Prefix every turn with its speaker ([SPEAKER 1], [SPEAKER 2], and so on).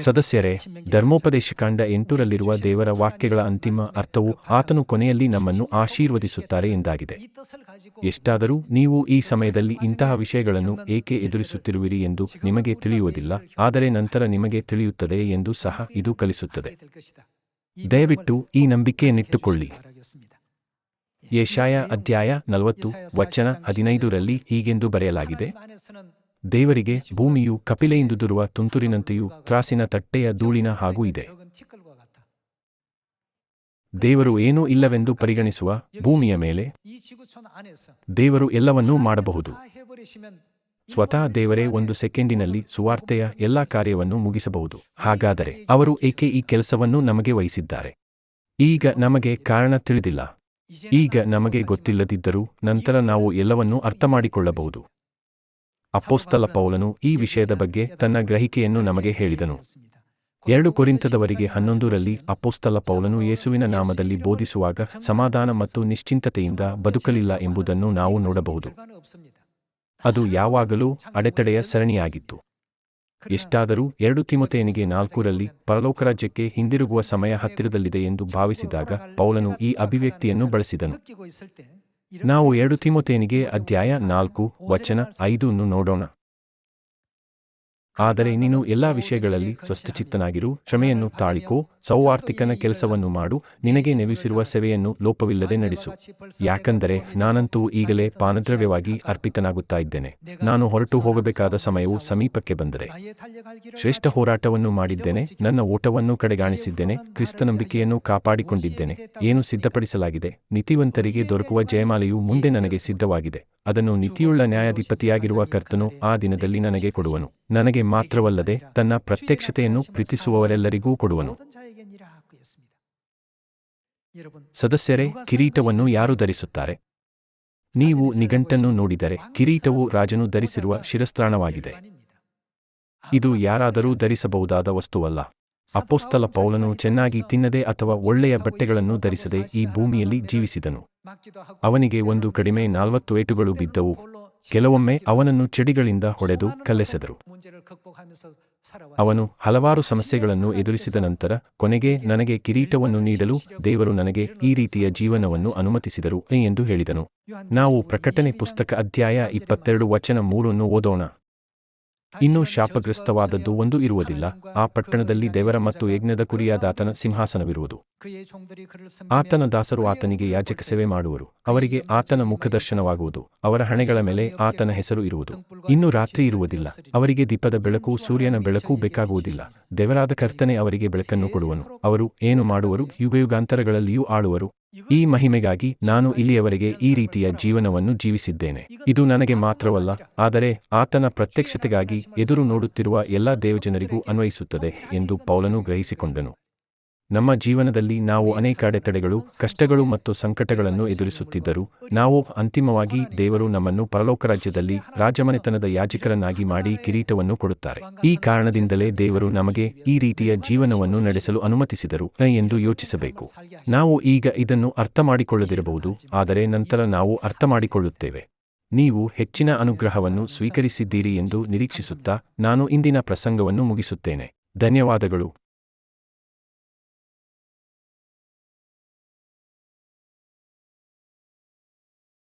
[SPEAKER 1] ಸದಸ್ಯರೇ, ಧರ್ಮೋಪದೇಶಕಾಂಡ ಎಂಟುರಲ್ಲಿರುವ ದೇವರ ವಾಕ್ಯಗಳ ಅಂತಿಮ ಅರ್ಥವು ಆತನು ಕೊನೆಯಲ್ಲಿ ನಮ್ಮನ್ನು ಆಶೀರ್ವದಿಸುತ್ತಾರೆ ಎಂದಾಗಿದೆ. ಎಷ್ಟಾದರೂ ನೀವು ಈ ಸಮಯದಲ್ಲಿ ಇಂತಹ ವಿಷಯಗಳನ್ನು ಏಕೆ ಎದುರಿಸುತ್ತಿರುವಿರಿ ಎಂದು ನಿಮಗೆ ತಿಳಿಯುವುದಿಲ್ಲ, ಆದರೆ ನಂತರ ನಿಮಗೆ ತಿಳಿಯುತ್ತದೆ ಎಂದು ಸಹ ಇದು ಕಲಿಸುತ್ತದೆ. ದಯವಿಟ್ಟು ಈ ನಂಬಿಕೆಯನ್ನಿಟ್ಟುಕೊಳ್ಳಿ. ಏಷಾಯ ಅಧ್ಯಾಯ ನಲವತ್ತು, ವಚನ ಹದಿನೈದರಲ್ಲಿ ಹೀಗೆಂದು ಬರೆಯಲಾಗಿದೆ. ದೇವರಿಗೆ ಭೂಮಿಯು ಕಪಿಲೆಯಿಂದುದುರುವ ತುಂತುರಿನಂತೆಯೂ ತ್ರಾಸಿನ ತಟ್ಟೆಯ ಧೂಳಿನ ಹಾಗೂ ಇದೆ. ದೇವರು ಏನೂ ಇಲ್ಲವೆಂದು ಪರಿಗಣಿಸುವ ಭೂಮಿಯ ಮೇಲೆ ದೇವರು ಎಲ್ಲವನ್ನೂ ಮಾಡಬಹುದು. ಸ್ವತಃ ದೇವರೇ ಒಂದು ಸೆಕೆಂಡಿನಲ್ಲಿ ಸುವಾರ್ತೆಯ ಎಲ್ಲಾ ಕಾರ್ಯವನ್ನು ಮುಗಿಸಬಹುದು. ಹಾಗಾದರೆ ಅವರು ಏಕೆ ಈ ಕೆಲಸವನ್ನು ನಮಗೆ ವಹಿಸಿದ್ದಾರೆ? ಈಗ ನಮಗೆ ಕಾರಣ ತಿಳಿದಿಲ್ಲ. ಈಗ ನಮಗೆ ಗೊತ್ತಿಲ್ಲದಿದ್ದರೂ ನಂತರ ನಾವು ಎಲ್ಲವನ್ನೂ ಅರ್ಥಮಾಡಿಕೊಳ್ಳಬಹುದು. ಅಪೋಸ್ತಲ ಪೌಲನು ಈ ವಿಷಯದ ಬಗ್ಗೆ ತನ್ನ ಗ್ರಹಿಕೆಯನ್ನು ನಮಗೆ ಹೇಳಿದನು. ಎರಡು ಕೊರಿಂತದವರಿಗೆ ಹನ್ನೊಂದರಲ್ಲಿ ಅಪೋಸ್ತಲ ಪೌಲನು ಯೇಸುವಿನ ನಾಮದಲ್ಲಿ ಬೋಧಿಸುವಾಗ ಸಮಾಧಾನ ಮತ್ತು ನಿಶ್ಚಿಂತತೆಯಿಂದ ಬದುಕಲಿಲ್ಲ ಎಂಬುದನ್ನು ನಾವು ನೋಡಬಹುದು. ಅದು ಯಾವಾಗಲೂ ಅಡೆತಡೆಯ ಸರಣಿಯಾಗಿತ್ತು. ಎಷ್ಟಾದರೂ ಎರಡು ತಿಮತೆಯನಿಗೆ ನಾಲ್ಕರಲ್ಲಿ ಪರಲೋಕ ರಾಜ್ಯಕ್ಕೆ ಹಿಂದಿರುಗುವ ಸಮಯ ಹತ್ತಿರದಲ್ಲಿದೆ ಎಂದು ಭಾವಿಸಿದಾಗ ಪೌಲನು ಈ ಅಭಿವ್ಯಕ್ತಿಯನ್ನು ಬಳಸಿದನು. ನಾವು ಎರಡು ತಿಮೊತೇನಿಗೆ ಅಧ್ಯಾಯ ನಾಲ್ಕು ವಚನ ಐದು ನೋಡೋಣ. ಆದರೆ ನೀನು ಎಲ್ಲಾ ವಿಷಯಗಳಲ್ಲಿ ಸ್ವಸ್ಥಚಿತ್ತನಾಗಿರು, ಕ್ಷಮೆಯನ್ನು ತಾಳಿಕೋ ಸೌವಾರ್ಥಿಕನ ಕೆಲಸವನ್ನು ಮಾಡು, ನಿನಗೆ ನೆವಿಸಿರುವ ಸೇವೆಯನ್ನು ಲೋಪವಿಲ್ಲದೆ ನಡೆಸು. ಯಾಕಂದರೆ ನಾನಂತೂ ಈಗಲೇ ಪಾನದ್ರವ್ಯವಾಗಿ ಅರ್ಪಿತನಾಗುತ್ತಾ ಇದ್ದೇನೆ. ನಾನು ಹೊರಟು ಹೋಗಬೇಕಾದ ಸಮಯವು ಸಮೀಪಕ್ಕೆ ಬಂದರೆ. ಶ್ರೇಷ್ಠ ಹೋರಾಟವನ್ನು ಮಾಡಿದ್ದೇನೆ, ನನ್ನ ಓಟವನ್ನು ಕಡೆಗಾಣಿಸಿದ್ದೇನೆ, ಕ್ರಿಸ್ತ ನಂಬಿಕೆಯನ್ನು ಕಾಪಾಡಿಕೊಂಡಿದ್ದೇನೆ. ಏನು ಸಿದ್ಧಪಡಿಸಲಾಗಿದೆ? ನಿತಿವಂತರಿಗೆ ದೊರಕುವ ಜಯಮಾಲೆಯು ಮುಂದೆ ನನಗೆ ಸಿದ್ಧವಾಗಿದೆ. ಅದನ್ನು ನಿತಿಯುಳ್ಳ ನ್ಯಾಯಾಧಿಪತಿಯಾಗಿರುವ ಕರ್ತನು ಆ ದಿನದಲ್ಲಿ ನನಗೆ ಕೊಡುವನು. ನನಗೆ ಮಾತ್ರವಲ್ಲದೆ ತನ್ನ ಪ್ರತ್ಯಕ್ಷತೆಯನ್ನು ಪ್ರೀತಿಸುವವರೆಲ್ಲರಿಗೂ ಕೊಡುವನು. ಸದಸ್ಯರೇ, ಕಿರೀಟವನ್ನು ಯಾರು ಧರಿಸುತ್ತಾರೆ? ನೀವು ನಿಘಂಟನ್ನು ನೋಡಿದರೆ ಕಿರೀಟವು ರಾಜನು ಧರಿಸಿರುವ ಶಿರಸ್ತ್ರಾಣವಾಗಿದೆ. ಇದು ಯಾರಾದರೂ ಧರಿಸಬಹುದಾದ ವಸ್ತುವಲ್ಲ. ಅಪೋಸ್ತಲ ಪೌಲನು ಚೆನ್ನಾಗಿ ತಿನ್ನದೆ ಅಥವಾ ಒಳ್ಳೆಯ ಬಟ್ಟೆಗಳನ್ನು ಧರಿಸದೆ ಈ ಭೂಮಿಯಲ್ಲಿ ಜೀವಿಸಿದನು. ಅವನಿಗೆ ಒಂದು ಕಡಿಮೆ ನಾಲ್ವತ್ತು ಏಟುಗಳು ಬಿದ್ದವು. ಕೆಲವೊಮ್ಮೆ ಅವನನ್ನು ಚೆಡಿಗಳಿಂದ ಹೊಡೆದು ಕಲ್ಲೆಸೆದರು. ಅವನು ಹಲವಾರು ಸಮಸ್ಯೆಗಳನ್ನು ಎದುರಿಸಿದ ನಂತರ ಕೊನೆಗೆ ನನಗೆ ಕಿರೀಟವನ್ನು ನೀಡಲು ದೇವರು ನನಗೆ ಈ ರೀತಿಯ ಜೀವನವನ್ನು ಅನುಮತಿಸಿದರು ಎಂದು ಹೇಳಿದನು. ನಾವು ಪ್ರಕಟಣೆ ಪುಸ್ತಕ ಅಧ್ಯಾಯ ಇಪ್ಪತ್ತೆರಡು ವಚನ ಮೂರನ್ನು ಓದೋಣ. ಇನ್ನೂ ಶಾಪಗ್ರಸ್ತವಾದದ್ದು ಒಂದು ಇರುವುದಿಲ್ಲ. ಆ ಪಟ್ಟಣದಲ್ಲಿ ದೇವರ ಮತ್ತು ಯಜ್ಞದ ಕುರಿಯಾದ ಆತನ ಸಿಂಹಾಸನವಿರುವುದು. ಆತನ ದಾಸರು ಆತನಿಗೆ ಯಾಜಕ ಸೇವೆ ಮಾಡುವರು. ಅವರಿಗೆ ಆತನ ಮುಖದರ್ಶನವಾಗುವುದು. ಅವರ ಹಣೆಗಳ ಮೇಲೆ ಆತನ ಹೆಸರು ಇರುವುದು. ಇನ್ನು ರಾತ್ರಿ ಇರುವುದಿಲ್ಲ. ಅವರಿಗೆ ದೀಪದ ಬೆಳಕು ಸೂರ್ಯನ ಬೆಳಕು ಬೇಕಾಗುವುದಿಲ್ಲ. ದೇವರಾದ ಕರ್ತನೆ ಅವರಿಗೆ ಬೆಳಕನ್ನು ಕೊಡುವನು. ಅವರು ಏನು ಮಾಡುವರು? ಯುಗಯುಗಾಂತರಗಳಲ್ಲಿಯೂ ಆಳುವರು. ಈ ಮಹಿಮೆಗಾಗಿ ನಾನು ಇಲ್ಲಿಯವರೆಗೆ ಈ ರೀತಿಯ ಜೀವನವನ್ನು ಜೀವಿಸಿದ್ದೇನೆ. ಇದು ನನಗೆ ಮಾತ್ರವಲ್ಲ, ಆದರೆ ಆತನ ಪ್ರತ್ಯಕ್ಷತೆಗಾಗಿ ಎದುರು ನೋಡುತ್ತಿರುವ ಎಲ್ಲ ದೇವಜನರಿಗೂ ಅನ್ವಯಿಸುತ್ತದೆ ಎಂದು ಪೌಲನು ಗ್ರಹಿಸಿಕೊಂಡನು. ನಮ್ಮ ಜೀವನದಲ್ಲಿ ನಾವು ಅನೇಕ ಅಡೆತಡೆಗಳು, ಕಷ್ಟಗಳು ಮತ್ತು ಸಂಕಟಗಳನ್ನು ಎದುರಿಸುತ್ತಿದ್ದರು, ನಾವು ಅಂತಿಮವಾಗಿ ದೇವರು ನಮ್ಮನ್ನು ಪರಲೋಕ ರಾಜ್ಯದಲ್ಲಿ ರಾಜಮನೆತನದ ಯಾಜಕರನ್ನಾಗಿ ಮಾಡಿ ಕಿರೀಟವನ್ನು ಕೊಡುತ್ತಾರೆ. ಈ ಕಾರಣದಿಂದಲೇ ದೇವರು ನಮಗೆ ಈ ರೀತಿಯ ಜೀವನವನ್ನು ನಡೆಸಲು ಅನುಮತಿಸಿದರು ಎಂದು ಯೋಚಿಸಬೇಕು. ನಾವು ಈಗ ಇದನ್ನು ಅರ್ಥಮಾಡಿಕೊಳ್ಳದಿರಬಹುದು, ಆದರೆ ನಂತರ ನಾವು ಅರ್ಥಮಾಡಿಕೊಳ್ಳುತ್ತೇವೆ. ನೀವು ಹೆಚ್ಚಿನ ಅನುಗ್ರಹವನ್ನು ಸ್ವೀಕರಿಸಿದ್ದೀರಿ ಎಂದು ನಿರೀಕ್ಷಿಸುತ್ತಾ ನಾನು ಇಂದಿನ ಪ್ರಸಂಗವನ್ನು ಮುಗಿಸುತ್ತೇನೆ. ಧನ್ಯವಾದಗಳು.